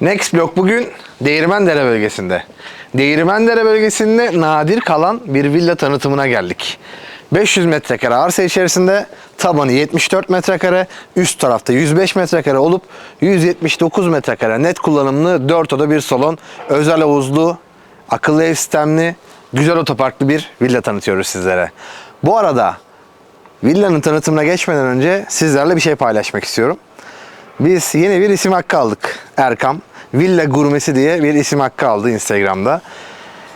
Next Block bugün Değirmendere bölgesinde. Değirmendere bölgesinde nadir kalan bir villa tanıtımına geldik. 500 metrekare arsa içerisinde tabanı 74 metrekare, üst tarafta 105 metrekare olup 179 metrekare net kullanımlı 4 oda bir salon, özel havuzlu, akıllı ev sistemli, güzel otoparklı bir villa tanıtıyoruz sizlere. Bu arada villanın tanıtımına geçmeden önce sizlerle bir şey paylaşmak istiyorum. Biz yeni bir isim hakkı aldık. Erkam. Villa Gurmesi diye bir isim hakkı aldı Instagram'da.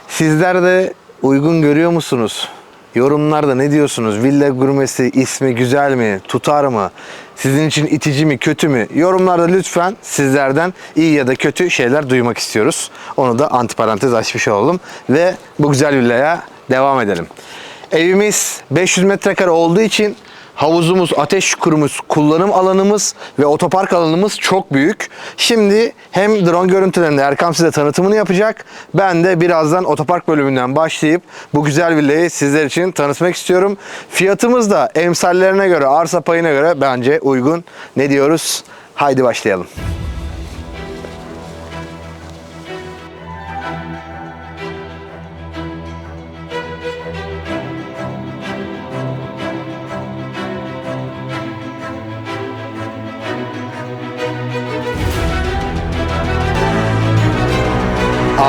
Sizler de uygun görüyor musunuz? Yorumlarda ne diyorsunuz? Villa Gurmesi ismi güzel mi? Tutar mı? Sizin için itici mi? Kötü mü? Yorumlarda lütfen sizlerden iyi ya da kötü şeyler duymak istiyoruz. Onu da antiparantez açmış olalım. Ve bu güzel villaya devam edelim. Evimiz 500 metrekare olduğu için havuzumuz, ateş çukurumuz, kullanım alanımız ve otopark alanımız çok büyük. Şimdi hem drone görüntülerinde Erkam size tanıtımını yapacak. Ben de birazdan otopark bölümünden başlayıp bu güzel villayı sizler için tanıtmak istiyorum. Fiyatımız da emsallerine göre, arsa payına göre bence uygun. Ne diyoruz? Haydi başlayalım.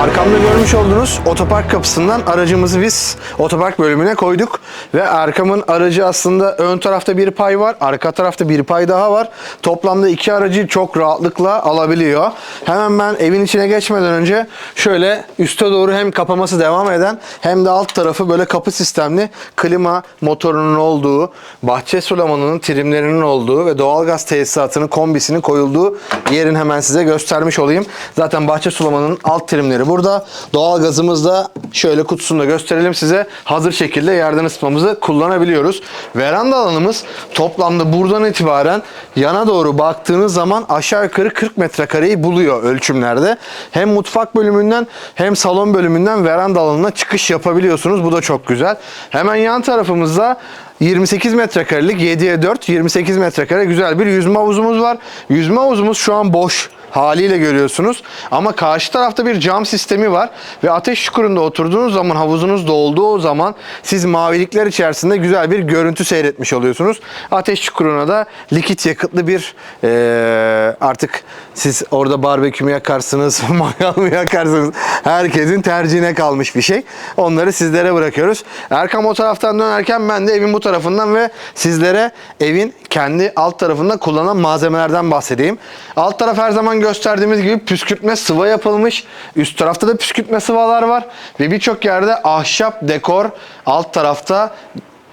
Arkamda görmüş olduğunuz otopark kapısından aracımızı biz otopark bölümüne koyduk. Ve Erkam'ın aracı aslında ön tarafta bir pay var, arka tarafta bir pay daha var. Toplamda iki aracı çok rahatlıkla alabiliyor. Hemen ben evin içine geçmeden önce şöyle üste doğru hem kapaması devam eden hem de alt tarafı böyle kapı sistemli klima motorunun olduğu, bahçe sulamanının trimlerinin olduğu ve doğalgaz tesisatının kombisinin koyulduğu yerin hemen size göstermiş olayım. Zaten bahçe sulamanın alt trimleri burada. Doğalgazımız da şöyle kutusunu da gösterelim size. Hazır şekilde yerden ısıtmamızı kullanabiliyoruz. Veranda alanımız toplamda buradan itibaren yana doğru baktığınız zaman aşağı yukarı 40 metrekareyi buluyor ölçümlerde. Hem mutfak bölümünden hem salon bölümünden veranda alanına çıkış yapabiliyorsunuz. Bu da çok güzel. Hemen yan tarafımızda 28 metrekarelik 7'ye 4 28 metrekare güzel bir yüzme havuzumuz var. Yüzme havuzumuz şu an boş haliyle görüyorsunuz. Ama karşı tarafta bir cam sistemi var ve ateş çukurunda oturduğunuz zaman havuzunuz dolduğu zaman siz mavilikler içerisinde güzel bir görüntü seyretmiş oluyorsunuz. Ateş çukuruna da likit yakıtlı bir eee, artık siz orada barbekü mü yakarsınız, mangal mı yakarsınız herkesin tercihine kalmış bir şey. Onları sizlere bırakıyoruz. Erkam o taraftan dönerken ben de evin bu tarafından ve sizlere evin kendi alt tarafında kullanılan malzemelerden bahsedeyim. Alt taraf her zaman gösterdiğimiz gibi püskürtme sıva yapılmış. Üst tarafta da püskürtme sıvalar var ve birçok yerde ahşap dekor alt tarafta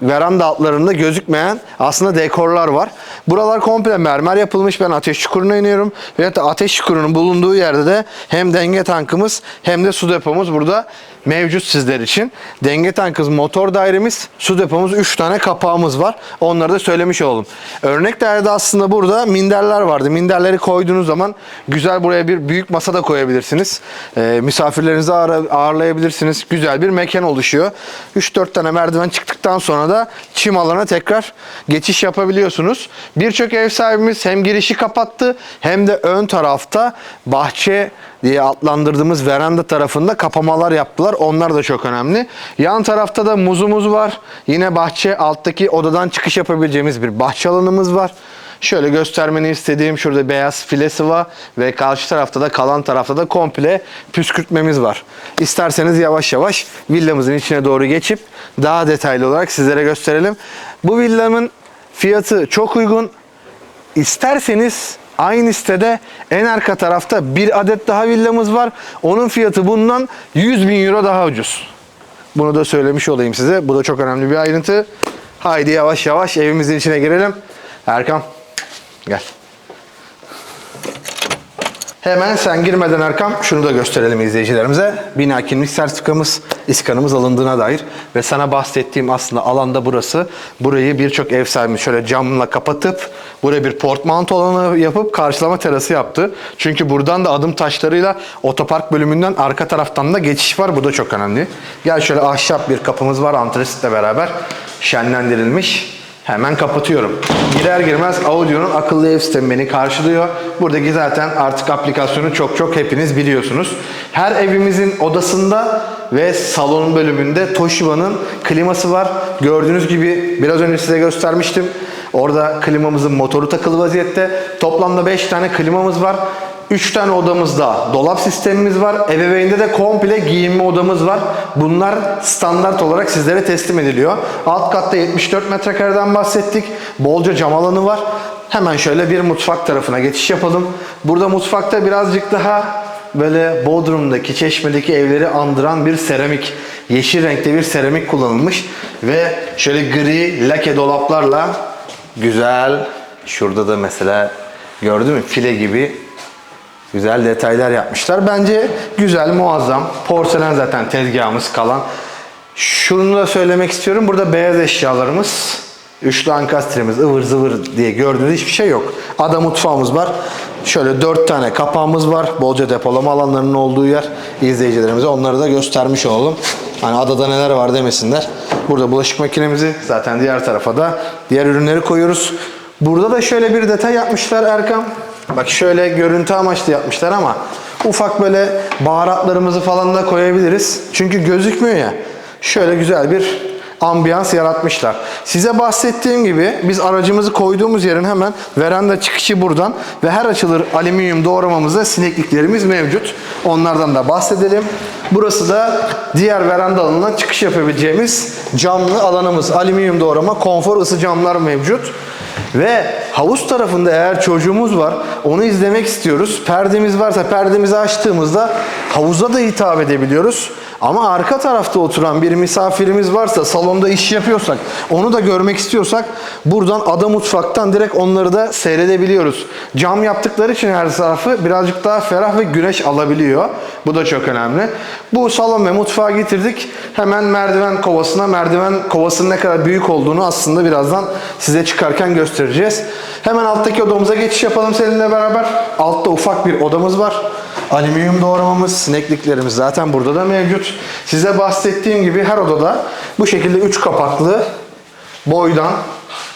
veranda altlarında gözükmeyen aslında dekorlar var. Buralar komple mermer yapılmış. Ben ateş çukuruna iniyorum. Ve ateş çukurunun bulunduğu yerde de hem denge tankımız hem de su depomuz burada mevcut sizler için. Denge tankımız, motor dairemiz, su depomuz 3 tane kapağımız var. Onları da söylemiş olalım. Örnek dairede aslında burada minderler vardı. Minderleri koyduğunuz zaman güzel buraya bir büyük masa da koyabilirsiniz. Ee, misafirlerinizi ağır- ağırlayabilirsiniz. Güzel bir mekan oluşuyor. 3-4 tane merdiven çıktıktan sonra da çim alana tekrar geçiş yapabiliyorsunuz. Birçok ev sahibimiz hem girişi kapattı hem de ön tarafta bahçe diye adlandırdığımız veranda tarafında kapamalar yaptılar. Onlar da çok önemli. Yan tarafta da muzumuz var. Yine bahçe alttaki odadan çıkış yapabileceğimiz bir bahçe alanımız var. Şöyle göstermeni istediğim şurada beyaz file sıva ve karşı tarafta da kalan tarafta da komple püskürtmemiz var. İsterseniz yavaş yavaş villamızın içine doğru geçip daha detaylı olarak sizlere gösterelim. Bu villamın fiyatı çok uygun. İsterseniz aynı sitede en arka tarafta bir adet daha villamız var. Onun fiyatı bundan 100 bin euro daha ucuz. Bunu da söylemiş olayım size. Bu da çok önemli bir ayrıntı. Haydi yavaş yavaş evimizin içine girelim. Erkam gel. Hemen sen girmeden Erkam şunu da gösterelim izleyicilerimize. Bina kimlik sertifikamız, iskanımız alındığına dair ve sana bahsettiğim aslında alanda burası. Burayı birçok ev sahibi şöyle camla kapatıp buraya bir portmanto alanı yapıp karşılama terası yaptı. Çünkü buradan da adım taşlarıyla otopark bölümünden arka taraftan da geçiş var. Bu da çok önemli. Gel şöyle ahşap bir kapımız var antresitle beraber şenlendirilmiş. Hemen kapatıyorum. Girer girmez Audio'nun akıllı ev sistemi beni karşılıyor. Buradaki zaten artık aplikasyonu çok çok hepiniz biliyorsunuz. Her evimizin odasında ve salon bölümünde Toshiba'nın kliması var. Gördüğünüz gibi biraz önce size göstermiştim. Orada klimamızın motoru takılı vaziyette. Toplamda 5 tane klimamız var. 3 tane odamızda dolap sistemimiz var. Ebeveynde de komple giyinme odamız var. Bunlar standart olarak sizlere teslim ediliyor. Alt katta 74 metrekareden bahsettik. Bolca cam alanı var. Hemen şöyle bir mutfak tarafına geçiş yapalım. Burada mutfakta birazcık daha böyle Bodrum'daki, Çeşme'deki evleri andıran bir seramik, yeşil renkte bir seramik kullanılmış ve şöyle gri lake dolaplarla güzel, şurada da mesela gördün mü file gibi güzel detaylar yapmışlar. Bence güzel, muazzam. Porselen zaten tezgahımız kalan. Şunu da söylemek istiyorum. Burada beyaz eşyalarımız, üçlü ankastremiz, ıvır zıvır diye gördüğünüz hiçbir şey yok. Ada mutfağımız var. Şöyle dört tane kapağımız var. Bolca depolama alanlarının olduğu yer. İzleyicilerimize onları da göstermiş olalım. Hani adada neler var demesinler. Burada bulaşık makinemizi zaten diğer tarafa da diğer ürünleri koyuyoruz. Burada da şöyle bir detay yapmışlar Erkam. Bak şöyle görüntü amaçlı yapmışlar ama ufak böyle baharatlarımızı falan da koyabiliriz. Çünkü gözükmüyor ya. Şöyle güzel bir ambiyans yaratmışlar. Size bahsettiğim gibi biz aracımızı koyduğumuz yerin hemen veranda çıkışı buradan ve her açılır alüminyum doğramamızda sinekliklerimiz mevcut. Onlardan da bahsedelim. Burası da diğer veranda alanından çıkış yapabileceğimiz camlı alanımız. Alüminyum doğrama, konfor ısı camlar mevcut. Ve havuz tarafında eğer çocuğumuz var onu izlemek istiyoruz. Perdemiz varsa perdemizi açtığımızda havuza da hitap edebiliyoruz. Ama arka tarafta oturan bir misafirimiz varsa salonda iş yapıyorsak onu da görmek istiyorsak buradan ada mutfaktan direkt onları da seyredebiliyoruz. Cam yaptıkları için her tarafı birazcık daha ferah ve güneş alabiliyor. Bu da çok önemli. Bu salon ve mutfağı getirdik. Hemen merdiven kovasına, merdiven kovasının ne kadar büyük olduğunu aslında birazdan size çıkarken göstereceğiz. Hemen alttaki odamıza geçiş yapalım seninle beraber. Altta ufak bir odamız var. Alüminyum doğramamız, sinekliklerimiz zaten burada da mevcut. Size bahsettiğim gibi her odada bu şekilde 3 kapaklı boydan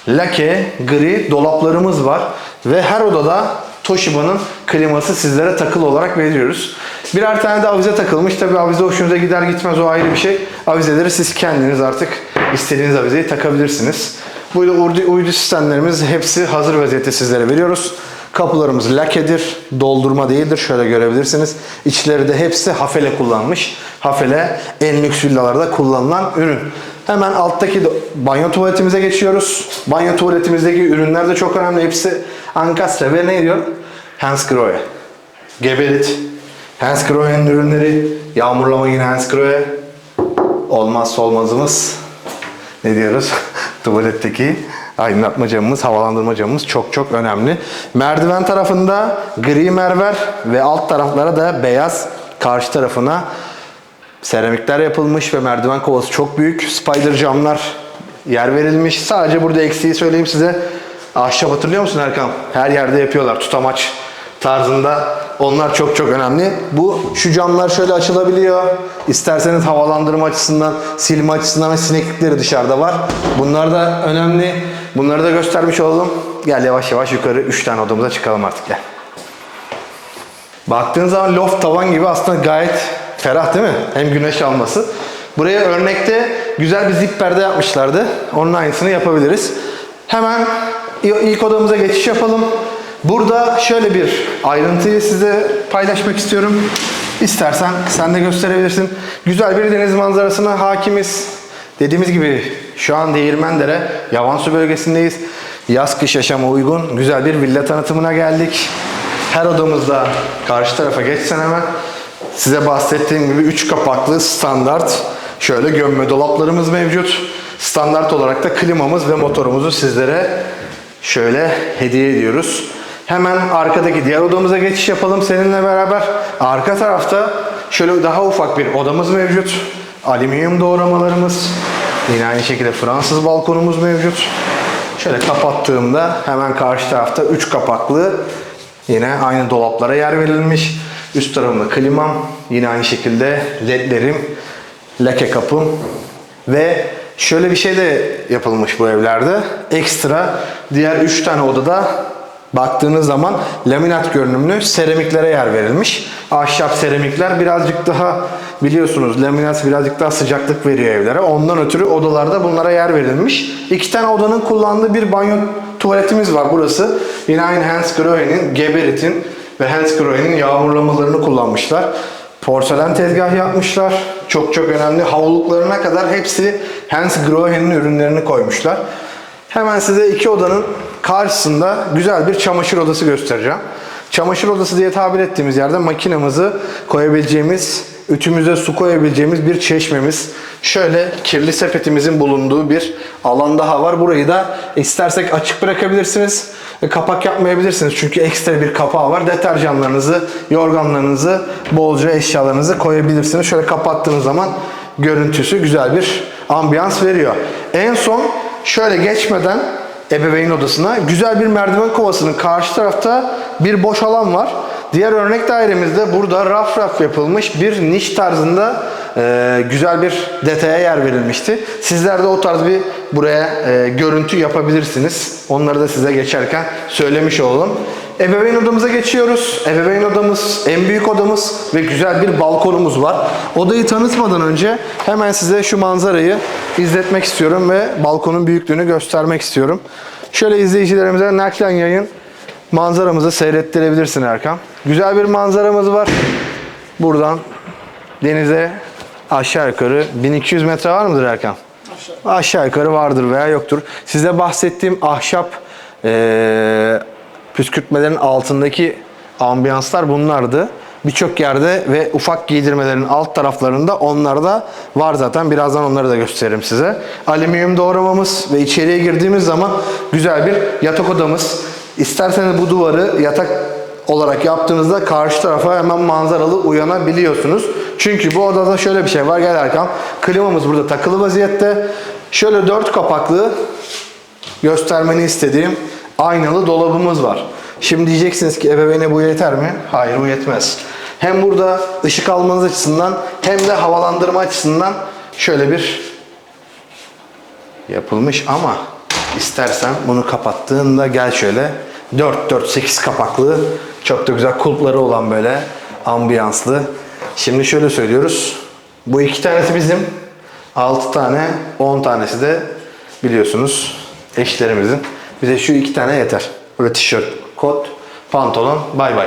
lake, gri dolaplarımız var. Ve her odada Toshiba'nın kliması sizlere takılı olarak veriyoruz. Birer tane de avize takılmış. Tabi avize hoşunuza gider gitmez o ayrı bir şey. Avizeleri siz kendiniz artık istediğiniz avizeyi takabilirsiniz. Burada uydu, uydu sistemlerimiz hepsi hazır vaziyette sizlere veriyoruz. Kapılarımız lakedir, doldurma değildir. Şöyle görebilirsiniz. İçleri de hepsi hafele kullanmış. Hafele en lüks villalarda kullanılan ürün. Hemen alttaki banyo tuvaletimize geçiyoruz. Banyo tuvaletimizdeki ürünler de çok önemli. Hepsi ankastre ve ne diyor? Hansgrohe. Geberit. Hansgrohe'nin ürünleri. Yağmurlama yine Hansgrohe. Olmazsa olmazımız ne diyoruz? Tuvaletteki aydınlatma camımız, havalandırma camımız çok çok önemli. Merdiven tarafında gri mermer ve alt taraflara da beyaz karşı tarafına seramikler yapılmış ve merdiven kovası çok büyük. Spider camlar yer verilmiş. Sadece burada eksiği söyleyeyim size. Ahşap hatırlıyor musun Erkan? Her yerde yapıyorlar tutamaç tarzında. Onlar çok çok önemli. Bu şu camlar şöyle açılabiliyor. İsterseniz havalandırma açısından, silme açısından ve sineklikleri dışarıda var. Bunlar da önemli. Bunları da göstermiş olalım. Gel yavaş yavaş yukarı 3 tane odamıza çıkalım artık gel. Baktığın zaman loft tavan gibi aslında gayet ferah değil mi? Hem güneş alması. Buraya örnekte güzel bir zip perde yapmışlardı. Onun aynısını yapabiliriz. Hemen ilk odamıza geçiş yapalım. Burada şöyle bir ayrıntıyı size paylaşmak istiyorum. İstersen sen de gösterebilirsin. Güzel bir deniz manzarasına hakimiz. Dediğimiz gibi şu an Değirmendere, Yavansu bölgesindeyiz. Yaz kış yaşama uygun güzel bir villa tanıtımına geldik. Her odamızda karşı tarafa geçsen hemen size bahsettiğim gibi 3 kapaklı standart şöyle gömme dolaplarımız mevcut. Standart olarak da klimamız ve motorumuzu sizlere şöyle hediye ediyoruz. Hemen arkadaki diğer odamıza geçiş yapalım seninle beraber. Arka tarafta şöyle daha ufak bir odamız mevcut. Alüminyum doğramalarımız. Yine aynı şekilde Fransız balkonumuz mevcut. Şöyle kapattığımda hemen karşı tarafta 3 kapaklı yine aynı dolaplara yer verilmiş. Üst tarafımda klimam. Yine aynı şekilde ledlerim, leke kapım ve şöyle bir şey de yapılmış bu evlerde. Ekstra diğer 3 tane odada baktığınız zaman laminat görünümlü seramiklere yer verilmiş. Ahşap seramikler birazcık daha biliyorsunuz laminat birazcık daha sıcaklık veriyor evlere. Ondan ötürü odalarda bunlara yer verilmiş. İki tane odanın kullandığı bir banyo tuvaletimiz var burası. Yine aynı Hans Grohe'nin, Geberit'in ve Hans Grohe'nin yağmurlamalarını kullanmışlar. Porselen tezgah yapmışlar. Çok çok önemli. Havluluklarına kadar hepsi Hans Grohe'nin ürünlerini koymuşlar. Hemen size iki odanın karşısında güzel bir çamaşır odası göstereceğim. Çamaşır odası diye tabir ettiğimiz yerde makinamızı koyabileceğimiz, ütümüze su koyabileceğimiz bir çeşmemiz. Şöyle kirli sepetimizin bulunduğu bir alan daha var. Burayı da istersek açık bırakabilirsiniz. Kapak yapmayabilirsiniz çünkü ekstra bir kapağı var. Deterjanlarınızı, yorganlarınızı, bolca eşyalarınızı koyabilirsiniz. Şöyle kapattığınız zaman görüntüsü güzel bir ambiyans veriyor. En son şöyle geçmeden ebeveyn odasına güzel bir merdiven kovasının karşı tarafta bir boş alan var. Diğer örnek dairemizde burada raf raf yapılmış bir niş tarzında e, güzel bir detaya yer verilmişti. Sizler de o tarz bir buraya e, görüntü yapabilirsiniz. Onları da size geçerken söylemiş olalım. Ebeveyn odamıza geçiyoruz. Ebeveyn odamız en büyük odamız ve güzel bir balkonumuz var. Odayı tanıtmadan önce hemen size şu manzarayı izletmek istiyorum ve balkonun büyüklüğünü göstermek istiyorum. Şöyle izleyicilerimize naklen yayın manzaramızı seyrettirebilirsin Erkan. Güzel bir manzaramız var. Buradan denize aşağı yukarı 1200 metre var mıdır Erkan? Aşağı yukarı vardır veya yoktur. Size bahsettiğim ahşap eee püskürtmelerin altındaki ambiyanslar bunlardı. Birçok yerde ve ufak giydirmelerin alt taraflarında onlar da var zaten. Birazdan onları da gösteririm size. Alüminyum doğramamız ve içeriye girdiğimiz zaman güzel bir yatak odamız. İsterseniz bu duvarı yatak olarak yaptığınızda karşı tarafa hemen manzaralı uyanabiliyorsunuz. Çünkü bu odada şöyle bir şey var. Gel Erkan. Klimamız burada takılı vaziyette. Şöyle dört kapaklı göstermeni istediğim aynalı dolabımız var. Şimdi diyeceksiniz ki ebeveyne bu yeter mi? Hayır bu yetmez. Hem burada ışık almanız açısından hem de havalandırma açısından şöyle bir yapılmış ama istersen bunu kapattığında gel şöyle 4-4-8 kapaklı çok da güzel kulpları olan böyle ambiyanslı. Şimdi şöyle söylüyoruz. Bu iki tanesi bizim. 6 tane 10 tanesi de biliyorsunuz eşlerimizin. Bize şu iki tane yeter. Böyle tişört, kot, pantolon, bay bay.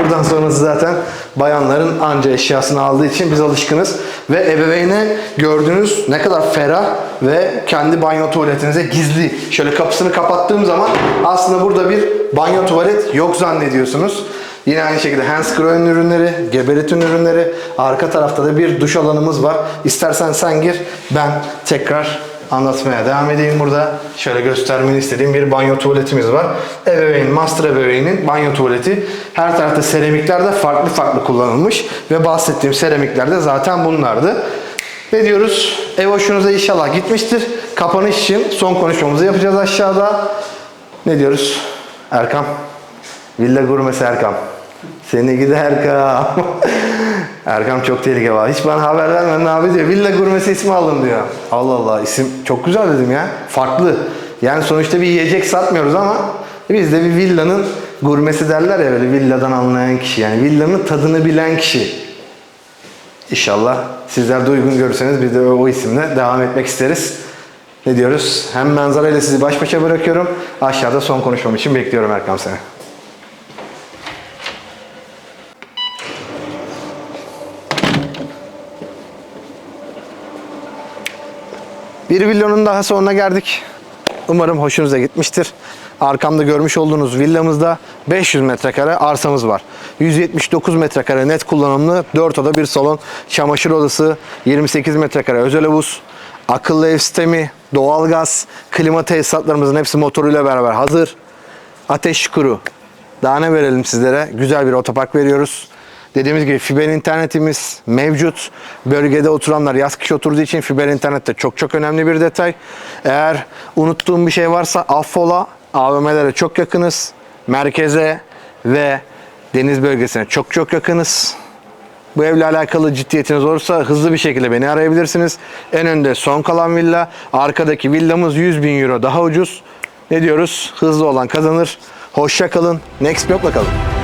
Buradan sonrası zaten bayanların anca eşyasını aldığı için biz alışkınız. Ve ebeveyne gördüğünüz ne kadar ferah ve kendi banyo tuvaletinize gizli. Şöyle kapısını kapattığım zaman aslında burada bir banyo tuvalet yok zannediyorsunuz. Yine aynı şekilde Hans ürünleri, Geberit'in ürünleri. Arka tarafta da bir duş alanımız var. İstersen sen gir, ben tekrar anlatmaya devam edeyim burada. Şöyle göstermeni istediğim bir banyo tuvaletimiz var. Ebeveyn, master ebeveynin banyo tuvaleti. Her tarafta seramikler de farklı farklı kullanılmış. Ve bahsettiğim seramikler de zaten bunlardı. Ne diyoruz? Ev hoşunuza inşallah gitmiştir. Kapanış için son konuşmamızı yapacağız aşağıda. Ne diyoruz? Erkam. Villa gurmesi Erkam. Seni gidi Erkam. Erkam çok tehlikeli var. Hiç bana haber vermedin abi diyor. Villa gurmesi ismi aldım diyor. Allah Allah isim çok güzel dedim ya. Farklı. Yani sonuçta bir yiyecek satmıyoruz ama biz de bir villanın gurmesi derler ya böyle villadan anlayan kişi. Yani villanın tadını bilen kişi. İnşallah sizler de uygun görürseniz biz de o isimle devam etmek isteriz. Ne diyoruz? Hem manzarayla sizi baş başa bırakıyorum. Aşağıda son konuşmam için bekliyorum Erkam seni. Bir videonun daha sonuna geldik. Umarım hoşunuza gitmiştir. Arkamda görmüş olduğunuz villamızda 500 metrekare arsamız var. 179 metrekare net kullanımlı 4 oda bir salon, çamaşır odası, 28 metrekare özel havuz, akıllı ev sistemi, doğalgaz, klima tesisatlarımızın hepsi motoruyla beraber hazır. Ateş kuru. Daha ne verelim sizlere? Güzel bir otopark veriyoruz. Dediğimiz gibi fiber internetimiz mevcut. Bölgede oturanlar yaz kış oturduğu için fiber internet de çok çok önemli bir detay. Eğer unuttuğum bir şey varsa affola. AVM'lere çok yakınız. Merkeze ve deniz bölgesine çok çok yakınız. Bu evle alakalı ciddiyetiniz olursa hızlı bir şekilde beni arayabilirsiniz. En önde son kalan villa. Arkadaki villamız 100 bin euro daha ucuz. Ne diyoruz? Hızlı olan kazanır. Hoşça kalın. Next blokla kalın.